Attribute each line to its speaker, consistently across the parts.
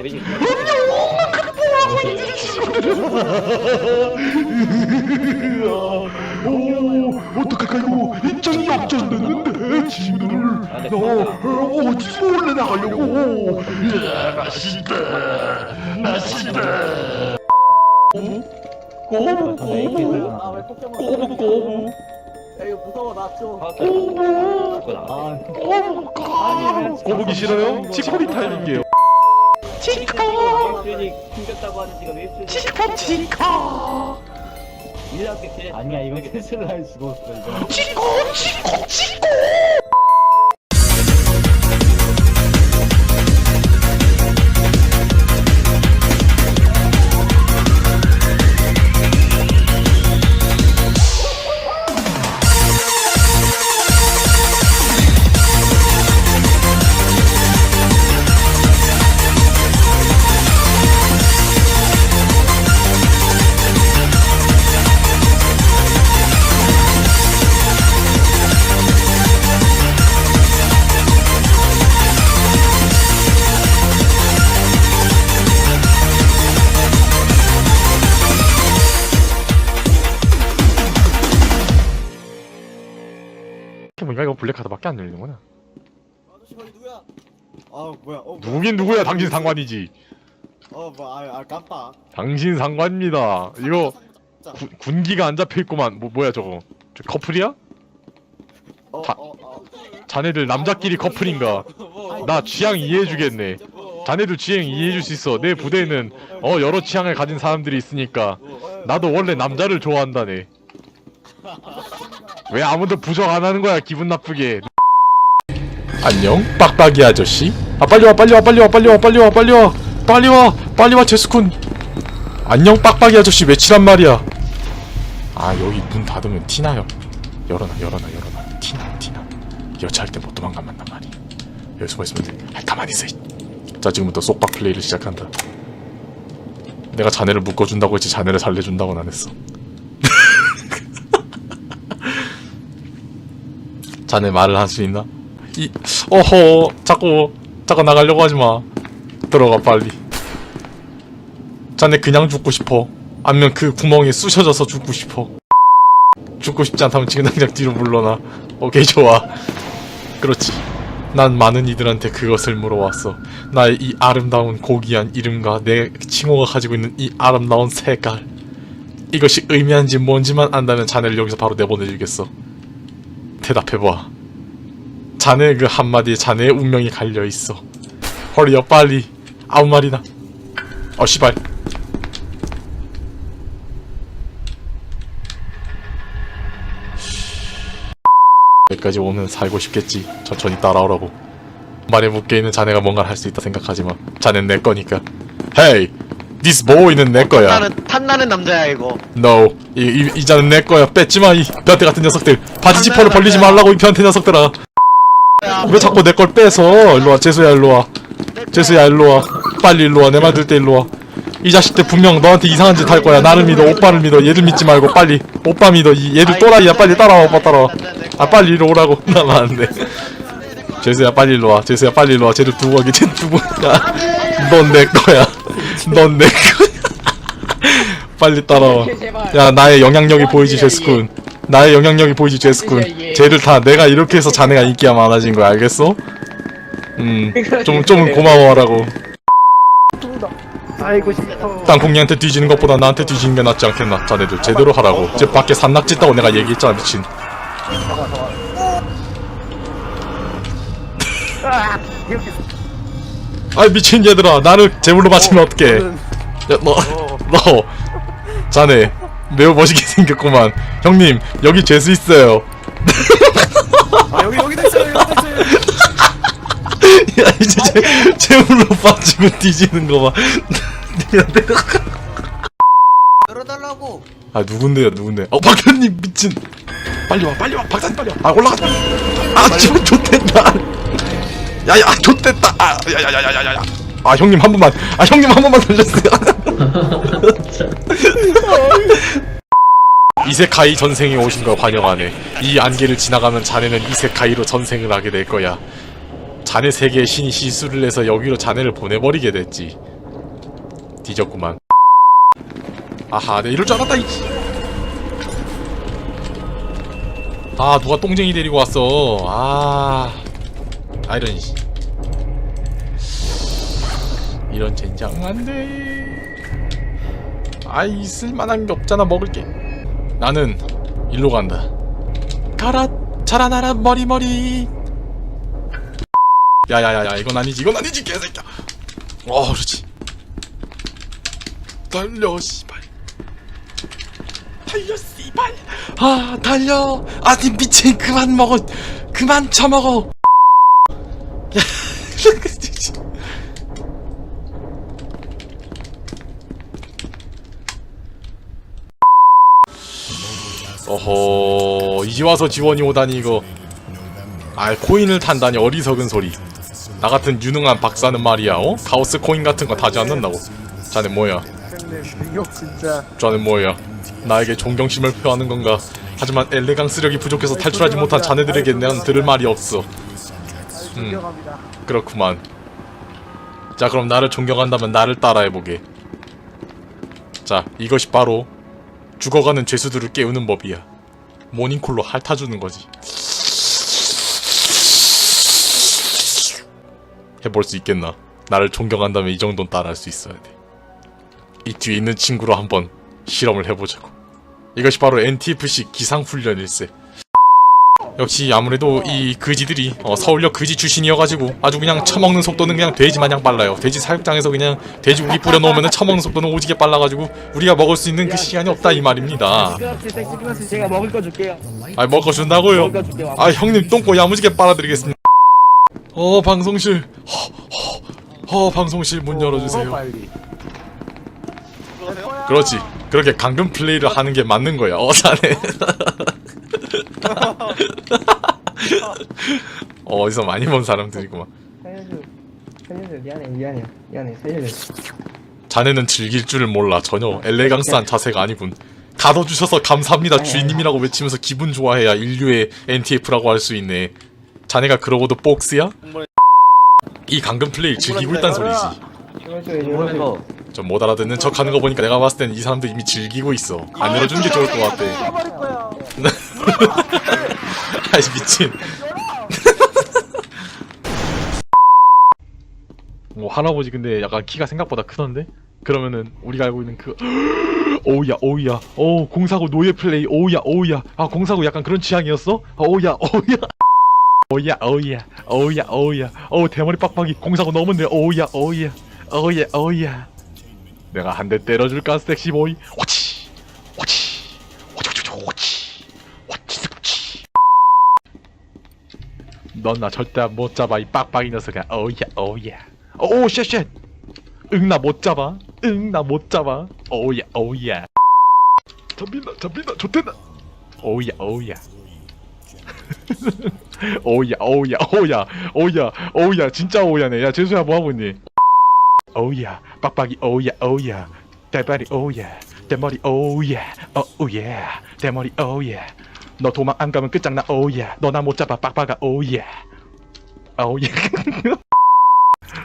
Speaker 1: 오, 어떡할까요? 입장이 역전됐는데, 친구들.
Speaker 2: 아, 네,
Speaker 1: 너, 어, 어디서 몰래 나가려고? 야, 맛있다. 맛있다. 꼬부, 꼬부,
Speaker 3: 포켓몬
Speaker 1: 꼬부, 꼬부,
Speaker 3: 야 이거 무서워 나좀
Speaker 1: 꼬부, 꼬부기 싫어요? 치코리 타임인게요.
Speaker 2: 치카! 튕겼다고 하는 지금 1주
Speaker 1: 치카 치카!
Speaker 2: 일학기
Speaker 4: 아니야 이거 캐슬라에 죽었어 이거.
Speaker 1: 치카 치카 치카! 코. 뭔가 이거 블랙카드밖에 안 열리는구나.
Speaker 3: 아저씨 거기 누구야 아 뭐야 어 뭐야.
Speaker 1: 누구긴 누구야? 당신 상관이지.
Speaker 3: 어 뭐야 아, 아 깜빡
Speaker 1: 당신 상관입니다. 이거
Speaker 3: 자,
Speaker 1: 구, 군기가 안 잡혀 있구만. 뭐 뭐야 저거? 저 커플이야?
Speaker 3: 어,
Speaker 1: 자-
Speaker 3: 어, 어.
Speaker 1: 자네들 남자끼리 커플인가?
Speaker 3: 뭐,
Speaker 1: 나 취향 이해해 주겠네. 자네들 취향 이해해 줄 수 있어. 내 부대에는 어 여러 취향을 가진 사람들이 있으니까 나도 원래 남자를 좋아한다네. 왜 아무도 부정 안 하는 거야? 기분 나쁘게. 안녕, 빡빡이 아저씨. 아 빨리 와, 빨리 와, 빨리 와, 빨리 와, 빨리 와, 빨리 와, 빨리 와, 빨리 와, 제스쿤. 안녕, 빡빡이 아저씨 외치란 말이야. 아 여기 문 닫으면 티나요. 열어놔, 열어놔, 열어놔. 티나, 티나. 여차할 때 못 도망가만 난 말이. 여기 숨어 있으면 돼. 아, 가만히 있어. 이. 자 지금부터 쏙박 플레이를 시작한다. 내가 자네를 묶어준다고 했지 자네를 살려준다고는 안 했어. 자네 말을 할 수 있나? 이 어허 자꾸 자꾸 나가려고 하지 마. 들어가 빨리. 자네 그냥 죽고 싶어. 아니면 그 구멍에 쑤셔져서 죽고 싶어. 죽고 싶지 않다면 지금 당장 뒤로 물러나. 오케이 좋아. 그렇지. 난 많은 이들한테 그것을 물어왔어. 나의 이 아름다운 고귀한 이름과 내 칭호가 가지고 있는 이 아름다운 색깔. 이것이 의미한지 뭔지만 안다면 자네를 여기서 바로 내보내주겠어. 대답해봐. 자네 그 한마디에 자네의 운명이 갈려있어. 허리여 빨리. 아무 말이나. 어 씨발. 여기까지 오면 살고 싶겠지. 천천히 따라오라고. 말에 묶여 있는 자네가 뭔가를 할 수 있다 생각하지만 자넨 내 거니까. Hey, this boy는 내 거야.
Speaker 5: 탐나는 탐나는 남자야 이거.
Speaker 1: No, 이, 이, 이 자는 내 거야. 뺏지 마, 이 변태 같은 녀석들. 바지 지퍼를 벌리지 말라고 이 변태 녀석들아. 왜 자꾸 내걸 뺏어? 일로 와, 재수야 일로 와. 재수야 일로 와. 빨리 일로 와. 내 말 들 때 일로 와. 이 자식들 분명 너한테 이상한 짓 할 거야. 나를 믿어, 오빠를 믿어. 얘들 믿지 말고 빨리. 오빠 믿어. 이 얘들 또라이야. 빨리 따라와, 오빠 따라와. 아 빨리 이리 오라고. 나만 안 돼. 재수야 빨리 일로 와. 재수야 빨리 일로 와. 쟤들 두고 가기. 쟤 두고. 야, 넌 내 거야. 넌 내 거야. 빨리 따라와. 야 나의 영향력이 보이지 제스쿤. 나의 영향력이 보이지 제스쿤. 쟤들 다 내가 이렇게 해서 자네가 인기가 많아진 거야. 알겠어? 음, 좀, 좀 고마워하라고.
Speaker 4: 싶어
Speaker 1: 땅콩이한테 뒤지는 것보다 나한테 뒤지는 게 낫지 않겠나? 자네들 제대로 하라고. 쟤 밖에 산낙지 있다고 내가 얘기했잖아, 미친. 아 미친 얘들아 나를 제물로 바치면 어떡해 야, 너, 너 자네 매우 멋있게 생겼구만. 형님 여기 죄수 있어요.
Speaker 3: 아 여기 여기도 있어요 여기도 있어요.
Speaker 1: 야 이제 제, 제물로 빠지고 뒤지는 거봐.
Speaker 3: 열어달라고.
Speaker 1: 아 누군데요 누군데? 어 박현님 미친. 빨리 와 빨리 와 박사님 빨리 와 아 올라가자 아 지금 좋댔다. 야야 좋댔다. 아 야야야야야야. 아 형님 한 번만 아 형님 한 번만 살려주세요 이세카이 전생에 오신 걸 환영하네. 이 안개를 지나가면 자네는 이세카이로 전생을 하게 될 거야. 자네 세계의 신이 시술을 해서 여기로 자네를 보내버리게 됐지. 뒤졌구만. 아하 내 이럴 줄 알았다 이. 아 누가 똥쟁이 데리고 왔어. 아 아 이런 씨. 이런 젠장 안 돼 아이 쓸만한 게 없잖아. 먹을 게. 나는 일로 간다. 가라 자라나라 머리머리. 야야야야 이건 아니지 이건 아니지 개새끼야. 어 그렇지. 달려 씨발. 달려 씨발. 아 달려. 아니 미친. 그만 먹어. 그만 처먹어 야 어허 이제 와서 지원이 오다니 이거. 아 코인을 탄다니 어리석은 소리. 나 같은 유능한 박사는 말이야 어? 카오스 코인 같은 거 타지 않는다고. 자네 뭐야? 자네 뭐야? 나에게 존경심을 표하는 건가? 하지만 엘레강스력이 부족해서 탈출하지 못한 자네들에게 난 들을 말이 없어.
Speaker 4: 존경합니다.
Speaker 1: 그렇구만. 자 그럼 나를 존경한다면 나를 따라해보게. 자 이것이 바로 죽어가는 죄수들을 깨우는 법이야. 모닝콜로 핥아주는 거지. 해볼 수 있겠나? 나를 존경한다면 이 정도는 따라할 수 있어야 돼 이 뒤에 있는 친구로 한번 실험을 해보자고. 이것이 바로 NTFC 기상훈련일세 역시 아무래도 이 그지들이 어, 서울역 그지 출신이어가지고 아주 그냥 처먹는 속도는 그냥 돼지 마냥 빨라요. 돼지 사육장에서 그냥 돼지고기 뿌려놓으면 처먹는 속도는 오지게 빨라가지고 우리가 먹을 수 있는 그 시간이 없다 이 말입니다.
Speaker 2: 섹시 제가 먹을 거 줄게요.
Speaker 1: 아?
Speaker 2: 먹을 거 줄게요.
Speaker 1: 아 형님 똥꼬 야무지게 빨아드리겠습니다. 어 방송실 허, 허, 허 방송실 문
Speaker 4: 어,
Speaker 1: 열어주세요. 그렇지. 그렇게 강금 플레이를 하는 게 맞는 거야. 어 자네. 어, 어디서 많이 본 사람들이구만.
Speaker 2: 살려줘. 살려줘. 미안해 미안해 미안해 살려줘.
Speaker 1: 자네는 즐길 줄을 몰라 전혀 엘레강스한 자세가 아니군 가둬주셔서 감사합니다 주인님이라고 외치면서 기분 좋아해야 인류의 NTF라고 할 수 있네 자네가 그러고도 복스야? 이 강금 플레이 즐기고 있단 소리지
Speaker 2: 열어줘 열어줘.
Speaker 1: 좀못 알아듣는 척 하는 거 보니까 내가 봤을 땐 이 사람들 이미 즐기고 있어 안 열어주는 게 좋을 것 같아. 아이 미친. 뭐 할아버지 근데 약간 키가 생각보다 크던데? 그러면은 우리가 알고 있는 그 오우야 오우야. 오 공사고 노예 플레이 오우야 오우야. 아 공사고 약간 그런 취향이었어? 오우야 오우야. 오우야 오우야 오우야 오우야. 어우 대머리 빡빡이 공사고 너무네. 오우야 오우야. 오우야 오우야. 내가 한 대 때려줄까 섹시보이? 호치 호치 호치 호치 호치 호치 넌 나 절대 못 잡아 이 빡빡이 녀석아. 어우야 어우야. 오 쉣쉣. 응나 못 잡아. 응나 못 잡아. 어우야 어우야. 잡힌다 잡힌다. 좋댄다 어우야 어우야. 어우야 어우야 어우야. 어우야 어우야. 진짜 어우야네. 야 재수야 뭐하고 있니? 어우야 빡빡이 어우야 어우야. 대발이 어우야. 대머리 어우야. 어우야. 대머리 어우야 너 도망 안 가면 끝장나 어우야 너나 못 잡아 빡빡아 어우야 어우야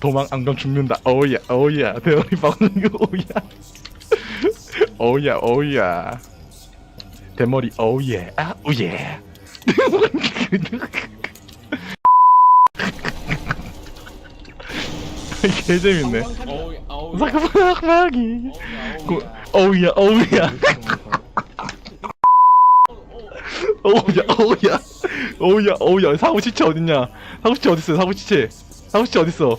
Speaker 1: 도망 안 가면 죽는다 어우야 어우야 대머리 빡빡이 어우야 어우야 어우야 대머리 어우야 아 우예 개 재밌네 잠깐만 빡빡이 고- 어우야 어우야 어우야 어우야. 어우야 어우야. 사고 시체 어딨냐? 사고 시체 어딨어 사고 시체? 사고 시체 어딨어?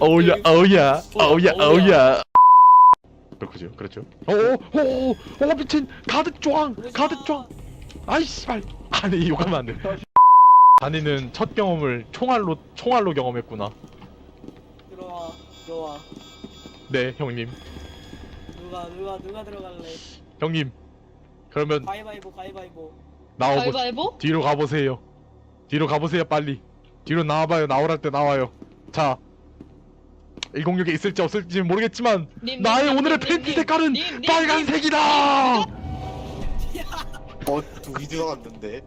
Speaker 1: 어우야 어우야 어우야 어우야 그렇죠 그렇죠. 오오오오 오, 미친. 가드 쫑 가드 쫑 아이 씨발. 아니 욕하면 안돼. 다니는 첫 경험을 총알로 총알로 경험했구나.
Speaker 3: 들어와 들어와.
Speaker 1: 네 형님.
Speaker 3: 누가 누가 누가 들어갈래?
Speaker 1: 형님. 그러면
Speaker 3: 가위바위보 가위바위보
Speaker 1: 나오고
Speaker 5: 가위바위보?
Speaker 1: 뒤로 가보세요 뒤로 가보세요 빨리 뒤로 나와봐요 나오랄 때 나와요 자 106에 있을지 없을지 모르겠지만
Speaker 5: 님,
Speaker 1: 나의
Speaker 5: 님,
Speaker 1: 오늘의
Speaker 5: 님,
Speaker 1: 팬티
Speaker 5: 님,
Speaker 1: 색깔은
Speaker 5: 님, 님,
Speaker 1: 빨간색이다
Speaker 6: 어, 둘이 들어갔는데.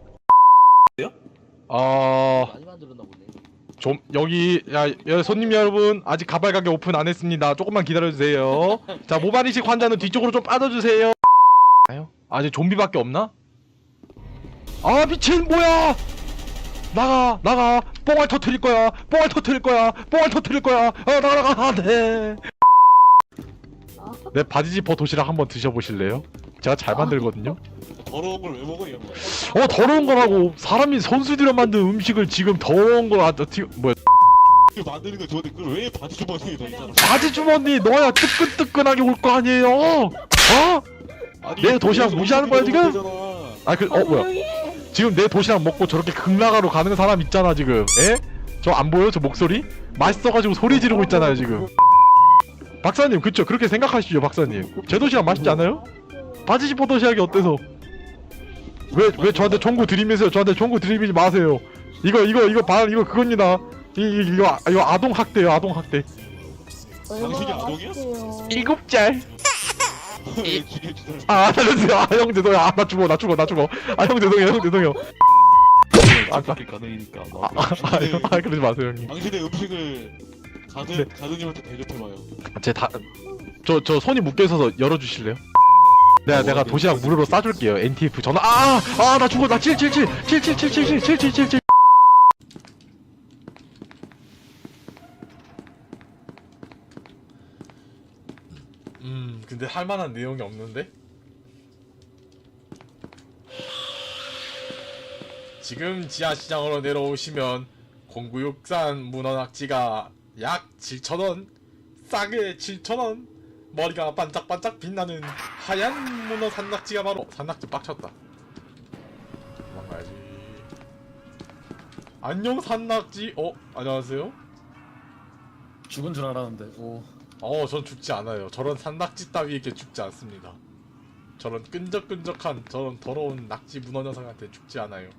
Speaker 1: 아
Speaker 2: 많이 만들었나 보네.
Speaker 1: 좀 여기 야 여- 손님 여러분 아직 가발 가게 오픈 안 했습니다. 조금만 기다려 주세요. 자 모발이식 환자는 뒤쪽으로 좀 빠져 주세요. 아유 아직 좀비밖에 없나? 아 미친 뭐야? 나가 나가 뽕알 터트릴 거야 뽕알 터트릴 거야 뽕알 터트릴 거야 아 나가 나가 안돼 내 바지 지퍼 도시락 한번 드셔보실래요? 제가 잘 만들거든요
Speaker 3: 더러운 걸 왜 먹어 이런 거.
Speaker 1: 어 더러운 거라고 사람이 선수들여 만든 음식을 지금 더러운 거 아, 어떻게 뭐야
Speaker 3: 만드는 거 좋은데 그걸 왜 바지 주머니에 넣잖아.
Speaker 1: 바지 주머니 넣어야 뜨끈뜨끈하게 올 거 아니에요 어?
Speaker 3: 아니,
Speaker 1: 내 도시락 무시하는 거야, 지금?
Speaker 3: 되잖아.
Speaker 1: 아그 어 뭐야 지금 내 도시락 먹고 저렇게 극락하러 가는 사람 있잖아 지금. 에? 저 안 보여 저 목소리? 맛있어가지고 소리 지르고 있잖아요 지금. 박사님 그쵸? 그렇게 생각하시죠 박사님. 제 도시락 맛있지 않아요? 바지 지퍼 도시락이 어때서? 왜 왜 저한테 총구 들이면서 저한테 총구 들이미지 마세요. 이거 이거 이거 바 이거 그겁니다. 이, 이 이거 아- 이거 아동 학대요 아동 학대.
Speaker 3: 당신이 아동이야?
Speaker 1: 일곱 짤 아, 살려주세요. 아, 형 죄송해요. 아, 나 죽어, 나 죽어, 나 죽어. 아, 형 죄송해요, 형 죄송해요. 아, 나-
Speaker 3: 가능이니까.
Speaker 1: 아, 아, 아, 형, 아, 그러지 마세요, 형님.
Speaker 3: 당신의 음식을 가든
Speaker 1: 네.
Speaker 3: 가든님한테 대접해봐요.
Speaker 1: 제 다, 저, 저 손이 묶여 있어서 열어주실래요? 내가, 내가 도시락 무료로 싸줄게요. NTF 전화. 아, 아, 나 죽어, 나 777, 77777, 7777. 음, 근데 할 만한 내용이 없는데? 지금 지하시장으로 내려오시면 공구육산 문어 낙지가 약 7,000원 싸게 7,000원 머리가 반짝반짝 빛나는 하얀 문어 산낙지가 바로 산낙지 빡쳤다 도망가야지 안녕 산낙지 어? 안녕하세요?
Speaker 5: 죽은 줄 알았는데 오
Speaker 1: 어, 전 죽지 않아요. 저런 산낙지 따위에게 죽지 않습니다. 저런 끈적끈적한 저런 더러운 낙지 문어 녀석한테 죽지 않아요.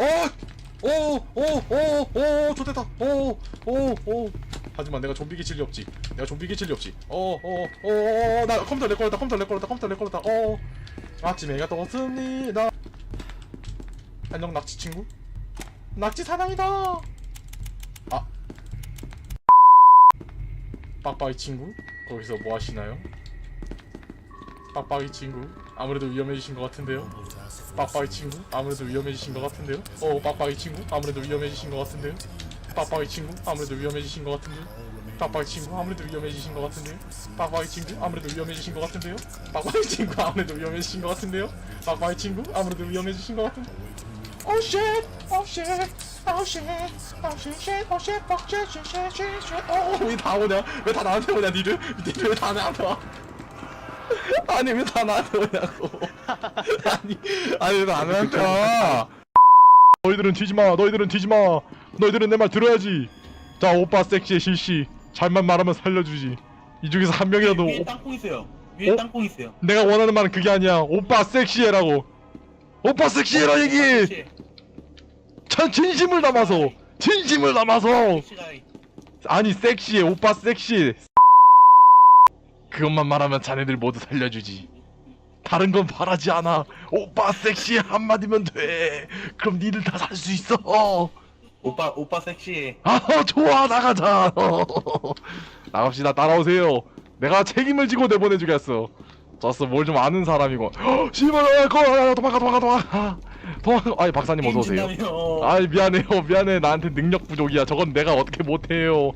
Speaker 1: 어! 오! 오! 오! 오! 좋됐다! 오! 오! 오! 하지만 내가 좀비 기질이 없지. 내가 좀비 기질이 없지. 어! 어! 어! 어! 나 컴퓨터 내 걸었다. 컴퓨터 내 걸었다. 컴퓨터 내 걸었다. 어! 아침에가 떴습니다. 안녕 낙지 친구. 낙지 사냥이다. 빡빡이 친구 거기서 뭐 하시나요? 빡빡이 친구 아무래도 위험해지신 것 같은데요. 빡빡이 친구 아무래도 위험해지신 것 같은데요. 어 빡빡이 친구 아무래도 위험해지신 것 같은데요. 빡빡이 친구 아무래도 위험해지신 것 같은데요. 빡빡이 친구 아무래도 위험해지신 것 같은데요. 빡빡이 친구 아무래도 위험해지신 것 같은데요. 빡빡이 친구 아무래도 위험해지신 것 같은데요. 빡빡이 친구 아무래도 위험해지신 것 같은. Oh shit! Oh shit! Oh shit! Oh shit! shit, Oh shit! Oh shit! shit, shit, shit, shit. 어, 왜다 오냐? 왜 다 나한테 오냐, 니들? 니들 왜 다 나한테 와? 아니 왜 다 나한테 오냐고? 아니 아니 왜 나한테 와? 너희들은 튀지 마. 너희들은 튀지 마. 너희들은 내 말 들어야지. 자 오빠 섹시의 실시. 잘만 말하면 살려주지. 이 중에서 한 명이라도
Speaker 6: 위에
Speaker 1: 오-
Speaker 6: 땅콩 있어요. 위에
Speaker 1: 어?
Speaker 6: 땅콩 있어요.
Speaker 1: 내가 원하는 말은 그게 아니야. 오빠 섹시해라고. 오빠 섹시해라 얘기.
Speaker 6: 혹시
Speaker 1: 전 진심을 담아서. 진심을 담아서. 아니 섹시해. 오빠 섹시. 그것만 말하면 자네들 모두 살려주지. 다른 건 바라지 않아. 오빠 섹시해 한마디면 돼. 그럼 니들 다 살 수 있어.
Speaker 6: 오빠 오빠 섹시해.
Speaker 1: 아 좋아. 나가자. 나갑시다. 따라오세요. 내가 책임을 지고 내보내주겠어. 저스 뭘 좀 아는 사람이고. 헉, 씨발 거 도망가 도망가 도망가 도망가 아니 박사님 어서 오세요. 아이 미안해요. 미안해. 나한테 능력 부족이야. 저건 내가 어떻게 못해요